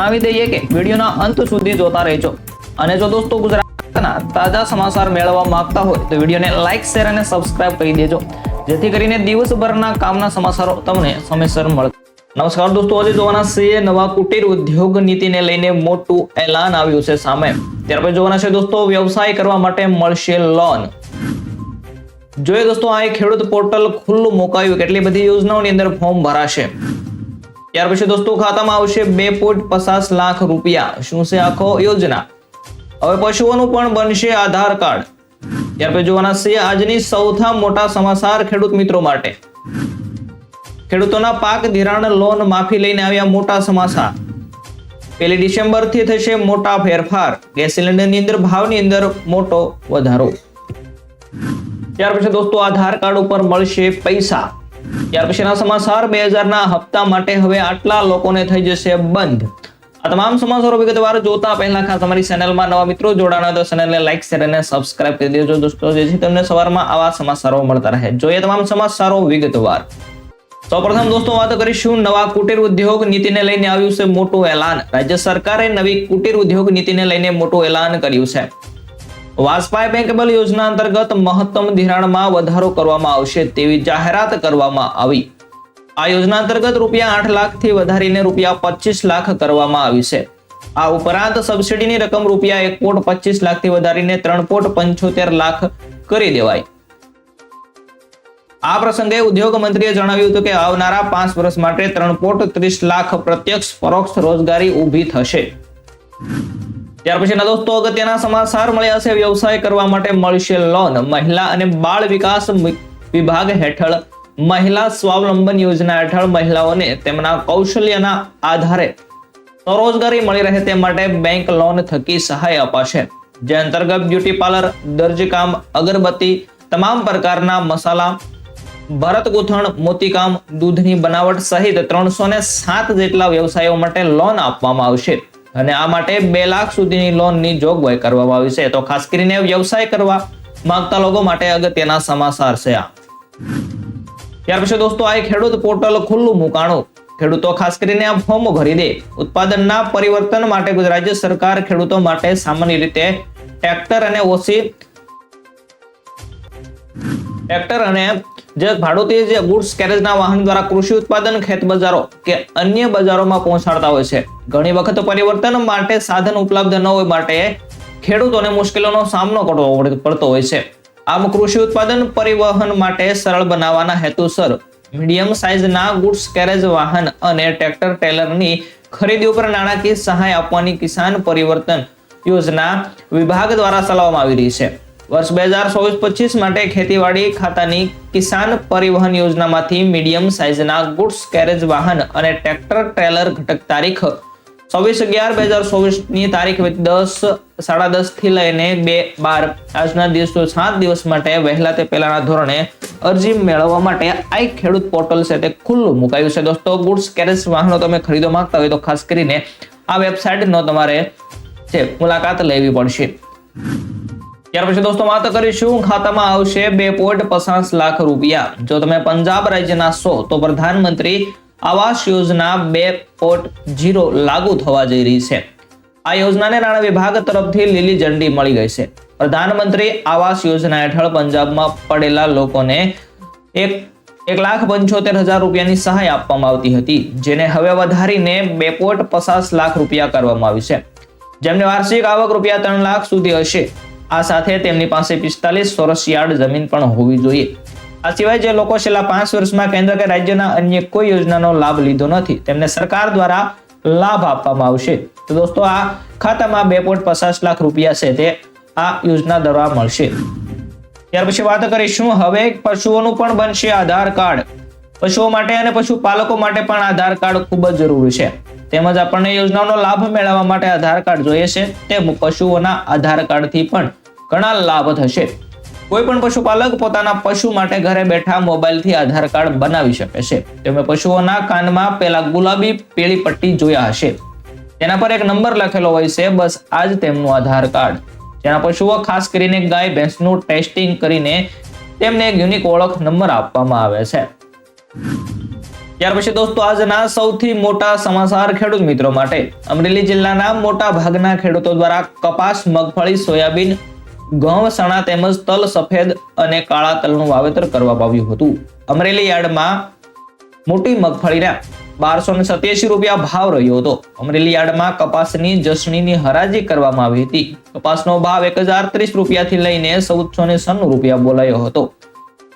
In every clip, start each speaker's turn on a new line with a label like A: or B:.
A: જણાવી દઈએ કે વિડીયોના અંત સુધી જોતા રહેજો. અને જો દોસ્તો ગુજરાતના તાજા સમાચાર મેળવવા માંગતા હોય તો વિડીયોને લાઇક શેર અને સબસ્ક્રાઇબ કરી દેજો. જેથી કરીને દિવસભરના કામના સમાચારો તમને સમયસર મળે. નમસ્કાર દોસ્તો, આજે જોવાના છે નવા કુટીર ઉદ્યોગ નીતિને લઈને મોટું એલાન આવ્યું છે સામે. ત્યાર પછી જોવાના છે દોસ્તો, વ્યવસાય કરવા માટે મળશે લોન જોઈએ દોસ્તો, આ ખેડૂત પોર્ટલ ખુલ્લું મુકાયું. કેટલી બધી યોજનાઓની અંદર ફોર્મ ભરાશે. ત્યાર પછી દોસ્તો ખાતામાં આવશે બે પોઈન્ટ પચાસ લાખ રૂપિયા. શું છે આખો યોજના? હવે પશુઓનું પણ બનશે આધાર કાર્ડ. ત્યાર પછી જોવાના છે આજની સૌથી મોટા સમાચાર ખેડૂત મિત્રો માટે. ખેડૂતોના પાક ધિરાણ લોન માફી લઈને આવ્યા મોટા સમાચાર. પહેલી ડિસેમ્બરથી થશે મોટા ફેરફાર. ગેસ સિલિન્ડરની અંદર ભાવની અંદર મોટો વધારો. ત્યાર પછી દોસ્તો આધાર કાર્ડ ઉપર મળશે પૈસા. ત્યાર પછીના સમાચાર બે હજારના હપ્તા માટે હવે આટલા લોકોને થઈ જશે બંધ. આ તમામ સમાચારો વિગતવાર જોતા પહેલા ખાસ અમારી ચેનલમાં નવા મિત્રો જોડાણા તો ચેનલને લાઈક શેર અને સબસ્ક્રાઇબ કરી દેજો દોસ્તો, જેથી તમને સવારમાં આવા સમાચારો મળતા રહે. જોઈએ તમામ સમાચારો વિગતવાર. સૌપ્રથમ દોસ્તો વાત કરીશું નવા કુટીર ઉદ્યોગ નીતિને લઈને આવ્યું છે મોટું એલાન. રાજ્ય સરકારે નવી કુટીર ઉદ્યોગ નીતિને લઈને મોટું એલાન કર્યું છે. વાજપાઈ બેંકેબલ યોજના અંતર્ગત મહત્તમ ધિરાણમાં વધારો કરવામાં આવશે તેવી જાહેરાત કરવામાં આવી. આ યોજના અંતર્ગત રૂપિયા આઠ લાખથી વધારીને રૂપિયા પચીસ લાખ કરવામાં આવી છે. આ ઉપરાંત સબસિડીની રકમ રૂપિયા એક પોટ પચીસ લાખથી વધારીને ત્રણ પોઈન્ટ પંચોતેર લાખ કરી દેવાય આ પ્રસંગે ઉદ્યોગ મંત્રીએ જણાવ્યું હતું કે આવનારા પાંચ વર્ષ માટે ત્રણ કોટ ત્રીસ લાખ પ્રત્યક્ષ પરોક્ષ રોજગારી ઊભી થશે. ત્યાર પછીના દોસ્તો, અગત્યના સમાચાર મળ્યા છે. વ્યવસાય કરવા માટે મળશે લોન મહિલા અને બાળ વિકાસ વિભાગ હેઠળ મહિલા સ્વાવલંબન યોજના હેઠળ મહિલાઓને તેમના કૌશલ્યના આધારે સ્વરોજગારી મળી રહે તે માટે બેંક લોન થકી સહાય અપાશે. જે અંતર્ગત બ્યુટી પાર્લર દરજીકામ અગરબત્તી તમામ પ્રકારના મસાલા, ભરત ગૂંથણ, મોતીકામ, દૂધની બનાવટ સહિત ત્રણસો ને સાત જેટલા વ્યવસાયો માટે લોન આપવામાં આવશે. અને આ માટે બે લાખ સુધીની લોનની જોગવાઈ કરવામાં આવી છે. તો ખાસ કરીને વ્યવસાય કરવા માંગતા લોકો માટે અગત્યના સમાચાર છે આ. ત્યાર પછી દોસ્તો, આ ખેડૂત પોર્ટલ ખુલ્લું મુકાણું. ખેડૂતો ખાસ કરીને આ ફોર્મ ભરી દે. ઉત્પાદનના પરિવર્તન માટે ગુજરાત સરકાર ખેડૂતો માટે સામાન્ય રીતે ટ્રેક્ટર અને ઓછી ટ્રેક્ટર અને જે ભાડુતી જે ગુડ્સ કેરેજના વાહન દ્વારા કૃષિ ઉત્પાદન, ખેત બજારો કે અન્ય બજારોમાં પહોંચાડતા હોય છે. ઘણી વખત પરિવર્તન માટે સાધન ઉપલબ્ધ ન હોય માટે ખેડૂતોને મુશ્કેલીનો સામનો કરવો પડતો હોય છે. આમ કૃષિ ઉત્પાદન પરિવહન માટે સરળ બનાવવાના હેતુસર મીડિયમ સાઇઝના ગુડ્સ કેરેજ વાહન અને ટ્રેક્ટર ટેલરની ખરીદી ઉપર નાણાકીય સહાય આપવાની કિસાન પરિવર્તન યોજના વિભાગ દ્વારા ચલાવવામાં આવી રહી છે. વર્ષ બે હજાર ચોવીસ પચીસ માટે ખેતીવાડી ખાતાની કિસાન પરિવહન યોજનામાંથી મીડિયમ સાઇઝના ગુડ્સ કેરેજ વાહન અને ટ્રેક્ટર ટ્રેલર ઘટક તારીખ ચોવીસ અગિયાર બે હજાર ચોવીસની તારીખ દસ, સાડા દસથી લઈને બે બાર. આજના દિવસો સાત દિવસ માટે વહેલા તે પહેલાના ધોરણે અરજી મેળવવા માટે આ ખેડૂત પોર્ટલ છે તે ખુલ્લું મુકાયું છે. દોસ્તો, ગુડ્સ કેરેજ વાહનો તમે ખરીદવા માંગતા હોય તો ખાસ કરીને આ વેબસાઇટનો તમારે છે, મુલાકાત લેવી પડશે. ત્યાર પછી દોસ્તો વાત કરીશું, ખાતામાં આવશે બે પોઈન્ટ પચાસ લાખ રૂપિયા. જો તમે પંજાબ રાજ્યના છો, તો પ્રધાનમંત્રી આવાસ યોજના બે પોઈન્ટ જીરો લાગુ થવા જઈ રહી છે. આ યોજનાને નાણાં વિભાગ તરફથી લીલી ઝંડી મળી ગઈ છે. પ્રધાનમંત્રી આવાસ યોજના હેઠળ પંજાબમાં પડેલા લોકોને એક એક લાખ પંચોતેર હજાર રૂપિયાની સહાય આપવામાં આવતી હતી, જેને હવે વધારીને બે પોઈન્ટ પચાસ લાખ રૂપિયા કરવામાં આવી છે. જેમને વાર્ષિક આવક રૂપિયા ત્રણ લાખ સુધી હશે. આ સાથે તેમની પાસે પિસ્તાલીસ ચોરસ યાર્ડ જમીન પણ હોવી જોઈએ. આ સિવાય જે લોકો છેલ્લા પાંચ વર્ષમાં કેન્દ્ર કે રાજ્યના અન્ય કોઈ યોજનાનો લાભ લીધો નથી, તેમને સરકાર દ્વારા લાભ આપવામાં આવશે. તો દોસ્તો, આ ખાતામાં બે પોઈન્ટ પચાસ લાખ રૂપિયા છે તે આ યોજના દ્વારા મળશે. ત્યાર પછી વાત કરીશું હવે પશુઓનું પણ બનશે આધાર કાર્ડ. પશુઓ માટે અને પશુપાલકો માટે પણ આધાર કાર્ડ ખૂબ જ જરૂરી છે. તેમજ આપણને યોજનાઓનો લાભ મેળવવા માટે આધાર કાર્ડ જોઈએ છે. તેમ પશુઓના આધાર કાર્ડથી પણ ઘણા લાભ થશે. કોઈ પણ પશુપાલક પોતાના પશુ માટે ઘરે બેઠા મોબાઈલથી આધાર કાર્ડ બનાવી શકે છે. તમે પશુઓના કાનમાં પેલા ગુલાબી પીળી પટ્ટી જોયા હશે. તેના પર એક નંબર લખેલો હોય છે, બસ આ જ તેમનું આધાર કાર્ડ. જેના પશુઓ ખાસ કરીને ગાય ભેંસનું ટેસ્ટિંગ કરીને તેમને એક યુનિક ઓળખ નંબર આપવામાં આવે છે. ત્યાર પછી દોસ્તો, આજના સૌથી મોટા સમાચાર ખેડૂત મિત્રો માટે અમરેલી જિલ્લાના મોટા ભાગના ખેડૂતો દ્વારા કપાસ, મગફળી, સોયાબીન ઘઉં સણા તેમજ તલ સફેદ અને કાળા તલનું વાવેતર કરવામાં આવ્યું હતું. અમરેલી યાર્ડમાં મોટી મગફળીના બારસો ને સત્યાસી રૂપિયા ભાવ રહ્યો હતો. અમરેલી યાર્ડમાં કપાસની જસણીની હરાજી કરવામાં આવી હતી. કપાસનો ભાવ એક હજાર ત્રીસ રૂપિયાથી લઈને ચૌદસો ને સન્નું રૂપિયા બોલાયો હતો.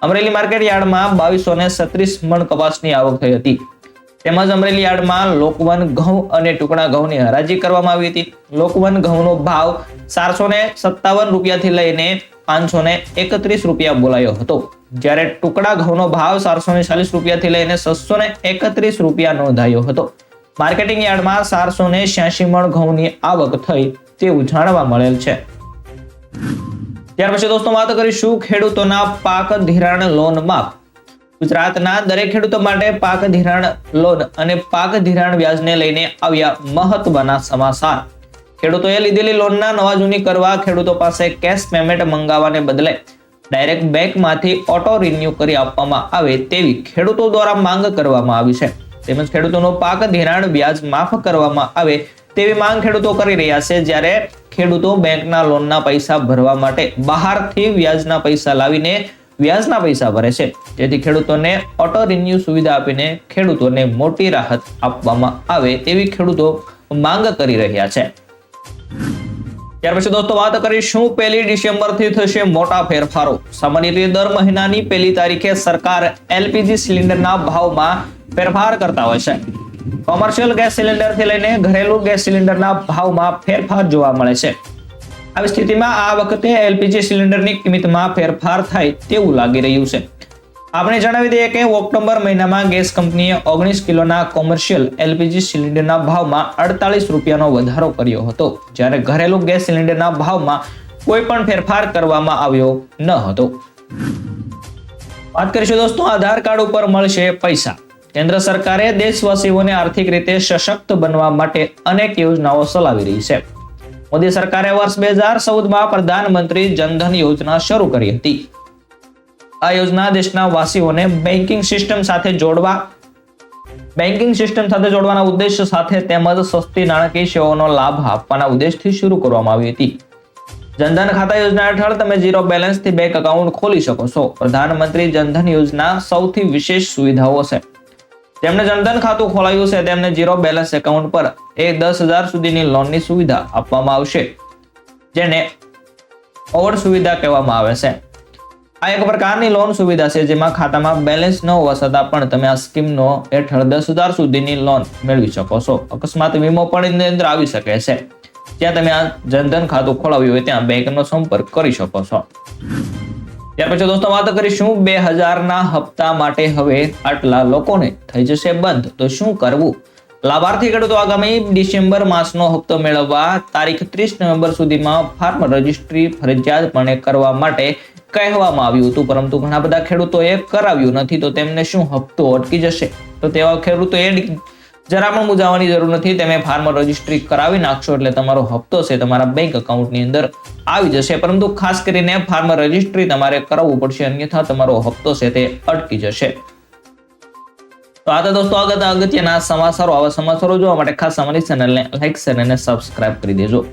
A: અમરેલી માર્કેટ યાર્ડમાં બાવીસો ને છત્રીસ મણ કપાસની આવક થઈ હતી. તેમજ અમરેલી યાર્ડમાં લોકવન ઘઉં અને ટુકડા ઘઉંની હરાજી કરવામાં આવી હતી. લોકવન ઘઉંનો ભાવ ચારસો ને સત્તાવન રૂપિયાથી લઈને પાંચસો ને એકત્રીસ રૂપિયા બોલાયો હતો. જ્યારે ટુકડા ઘઉંનો ભાવ ચારસો ને ચાલીસ રૂપિયાથી લઈને છસો ને એકત્રીસ રૂપિયા નોંધાયો હતો. માર્કેટિંગ યાર્ડમાં ચારસો ને છ્યાસી મણ ઘઉંની આવક થઈ તેવું જાણવા મળેલ છે. ત્યાર પછી દોસ્તો, વાત કરીશું ખેડૂતોના પાક ધિરાણ લોન માફ ગુજરાતના દરેક ખેડૂતો માટે પાક ધિરાણ લોન અને પાક ધિરાણ વ્યાજને લઈને આવ્યા મહત્વના સમાચાર. ખેડૂતોએ લીધેલી લોનના નવા જૂની કરવા ખેડૂતો પાસે કેશ પેમેન્ટ મંગાવવાને બદલે ડાયરેક્ટ બેંકમાંથી ઓટો રિન્યુ કરી આપવામાં આવે તેવી ખેડૂતો દ્વારા માંગ કરવામાં આવી છે. તેમજ ખેડૂતોનો પાક ધિરાણ વ્યાજ માફ કરવામાં આવે તેવી માંગ ખેડૂતો કરી રહ્યા છે. જ્યારે ખેડૂતો બેંકના લોનના પૈસા ભરવા માટે બહારથી વ્યાજના પૈસા લાવીને વ્યાજના પૈસા ભરે છે. જેથી ખેડૂતોને ઓટો રિન્યુ સુવિધા આપીને ખેડૂતોને મોટી રાહત આપવામાં આવે તેવી ખેડૂતો માંગ કરી રહ્યા છે. ત્યાર પછી દોસ્તો વાત કરીશું પહેલી ડિસેમ્બરથી થશે મોટા ફેરફારો. સામાન્ય રીતે દર મહિનાની પહેલી તારીખે સરકાર એલપીજી સિલિન્ડરના ભાવમાં ફેરફાર કરતા હોય છે. કોમર્શિયલ ગેસ સિલિન્ડરથી લઈને ઘરેલું ગેસ સિલિન્ડરના ભાવમાં ફેરફાર જોવા મળે છે. આવી સ્થિતિમાં આ વખતે એલપીજી સિલિન્ડરની કિંમતમાં ફેરફાર થાય તેવું લાગી રહ્યું છે. આપણે જણાવી દઈએ કે ઓક્ટોબર મહિનામાં ગેસ કંપનીએ ઓગણીસ કિલોના કોમર્શિયલ એલપીજી સિલિન્ડરના ભાવમાં અડતાલીસ રૂપિયાનો વધારો કર્યો હતો, જ્યારે ઘરેલું ગેસ સિલિન્ડરના ભાવમાં કોઈ પણ ફેરફાર કરવામાં આવ્યો ન હતો. વાત કરીશું દોસ્તો, આધાર કાર્ડ ઉપર મળશે પૈસા. કેન્દ્ર સરકારે દેશવાસીઓને આર્થિક રીતે સશક્ત બનવા માટે અનેક યોજનાઓ ચલાવી રહી છે. મોદી સરકારે વર્ષ બે હજાર ચૌદમાં પ્રધાનમંત્રી જનધન યોજના શરૂ કરી હતી. આ યોજના દેશના વાસીઓને બેન્કિંગ સિસ્ટમ સાથે જોડવા બેન્કિંગ સિસ્ટમ સાથે જોડવાના ઉદ્દેશ્ય સાથે તેમજ સસ્તી નાણાકીય સેવાઓનો લાભ આપવાના ઉદ્દેશથી શરૂ કરવામાં આવી હતી. જનધન ખાતા યોજના હેઠળ તમે ઝીરો બેલેન્સથી બેંક એકાઉન્ટ ખોલી શકો છો. પ્રધાનમંત્રી જનધન યોજના સૌથી વિશેષ સુવિધાઓ છે જેમને જનધન ખાતું ખોલાયું છે. તેમને ઝીરો બેલેન્સ એકાઉન્ટ પર એ દસ હજાર સુધીની લોનની સુવિધા આપવામાં આવશે, જેને ઓવર સુવિધા કહેવામાં આવે છે. આ એક પ્રકારની લોન સુવિધા છે, જેમાં ખાતામાં બેલેન્સ ન હોવા છતાં પણ તમે આ સ્કીમનો હેઠળ દસ હજાર સુધીની લોન મેળવી શકો છો. અકસ્માત વીમો પણ એની અંદર આવી શકે છે. જ્યાં તમે આ જનધન ખાતું ખોલાવ્યું હોય, ત્યાં બેંકનો સંપર્ક કરી શકો છો. ત્યાર પછી દોસ્તો વાત કરીશું બે હજારના હપ્તા માટે હવે આટલા લોકોને થઈ જશે બંધ. તો શું કરવું? લાભાર્થી ખેડૂતો આગામી ડિસેમ્બર માસનો હપ્તો મેળવવા તારીખ ત્રીસ નવેમ્બર સુધીમાં ફાર્મ રજિસ્ટ્રી ફરજિયાતપણે કરવા માટે કહેવામાં આવ્યું હતું. પરંતુ ઘણા બધા ખેડૂતોએ કરાવ્યું નથી, તો તેમને શું હપ્તો અટકી જશે? તો તેવા ખેડૂતોએ જરા પણ મૂંઝાવાની જરૂર નથી, તમે ફાર્મ રજિસ્ટ્રી કરાવી નાખશો એટલે તમારો હપ્તો છે તમારા બેંક અકાઉન્ટની અંદર આવી જશે. પરંતુ ખાસ કરીને ફાર્મ રજિસ્ટ્રી તમારે કરાવવું પડશે, અન્યથા તમારો હપ્તો છે તે અટકી જશે. તો આ તો દોસ્તો આગળ અગત્યના સમાચારો. આવા સમાચારો જોવા માટે ખાસ અમારી ચેનલને લાઈક શેર અને સબસ્ક્રાઇબ કરી દેજો.